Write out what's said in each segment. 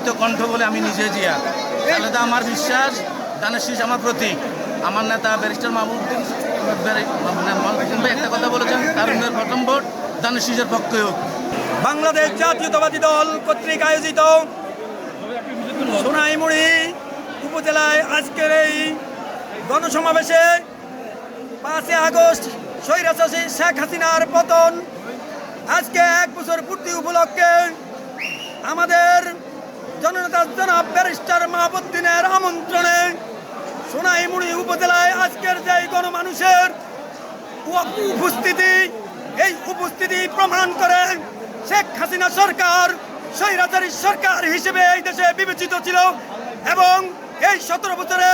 প্রমাণিত কণ্ঠ বলে আমি নিজে জিয়া। খালেদা আমার বিশ্বাস, দানের শীষ আমার প্রতীক। আমার নেতা ব্যারিস্টার মাহমুদ্দিন ভাই, একটা কথা বলেছেন, তারুণ্যের প্রথম ভোট দানের শীষের পক্ষে হোক। বাংলাদেশ জাতীয়তাবাদী দল কর্তৃক আয়োজিত সোনাইমুড়ি উপজেলায় আজকের এই গণসমাবেশে পাঁচই আগস্ট স্বৈরাচাষী শেখ হাসিনার পতন। আজকে এক বছর পূর্তি উপলক্ষে আমাদের জননেতা জনাব ব্যারিস্টার মাহবুদ্দিনের আমন্ত্রণে সোনাইমুড়ি উপজেলায় আজকের যে গণমানুষের উপ- উপস্থিতি, এই উপস্থিতি প্রমাণ করে শেখ হাসিনা সরকার, স্বৈরাচারী সরকার হিসেবে এই দেশে বিবেচিত ছিল এবং এই সতেরো বছরে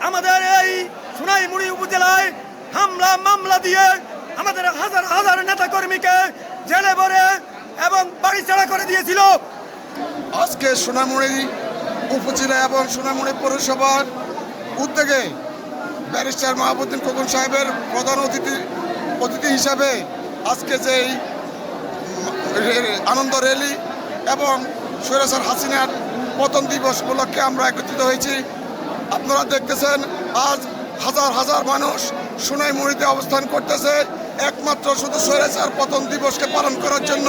আমাদের এই সোনাইমুড়ি উপজেলায় হামলা, মামলা দিয়ে আমাদের হাজার হাজার নেতাকর্মীকে জেলে ভরে এবং বাড়ি ছাড়া করে দিয়েছিল। আজকে সোনামুড়ি উপজেলা এবং সোনামুড়ি পৌরসভার উদ্যোগে ব্যারিস্টার মাহবুদ্দিন খোকন সাহেবের প্রধান অতিথি অতিথি হিসাবে আজকে যেই আনন্দ র্যালি এবং সৈরাসার হাসিনার পতন দিবস উপলক্ষে আমরা একত্রিত হয়েছি। আপনারা দেখতেছেন, আজ হাজার হাজার মানুষ সোনাইমুড়িতে অবস্থান করতেছে। একমাত্র শুধু সৈরাসার পতন দিবসকে পালন করার জন্য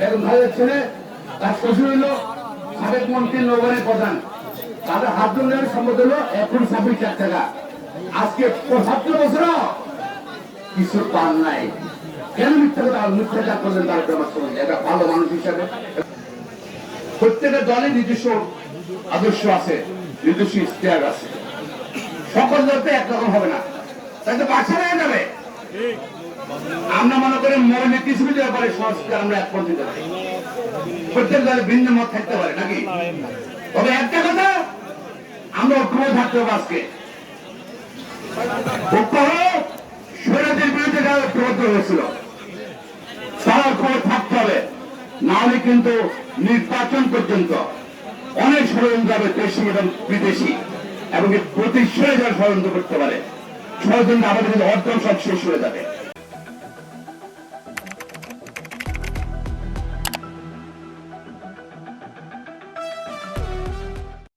বেগম খালেদার ছেলে, তার শ্বশুর হলো সাবেক মন্ত্রী নৌবাহিনীর প্রধান। তাদের হাত ধরে সম্পদ হলো এখন ছাব্বিশ লাখ টাকা। আজকে পঁচাত্তর বছর কিছু পান নাই। কেন মিথ্যা কথা? মিথ্যাচার করলেন তার শুনুন। একটা ভালো মানুষ হিসাবে। প্রত্যেকের দলে নিজস্ব আদর্শ আছে, নিজস্ব ইস্তেহার আছে। সকল দলতে একরকম হবে না। তাই তো হয়ে যাবে। আমরা মনে করি কিছু কিছু ব্যাপারে সংস্কার আমরা একপন্থী দেবো প্রত্যেক দলে ভিন্ন মত থাকতে পারে, নাকি? তবে একটা কথা, আমরা ঐক্যবদ্ধ থাকতে হবে আজকে। ঐক্য স্বৈরাজের বিরুদ্ধে যারা ঐক্যবদ্ধ হয়েছিল, তারা ঐক্যবদ্ধ থাকতে হবে। না হলে কিন্তু নির্বাচন পর্যন্ত অনেক ষড়যন্ত্র হবে দেশি এবং বিদেশি, এবং প্রতিশ্রয় যারা ষড়যন্ত্র করতে পারে, ষড়যন্ত্র আমাদের কিন্তু অর্জন সব শেষ হয়ে যাবে।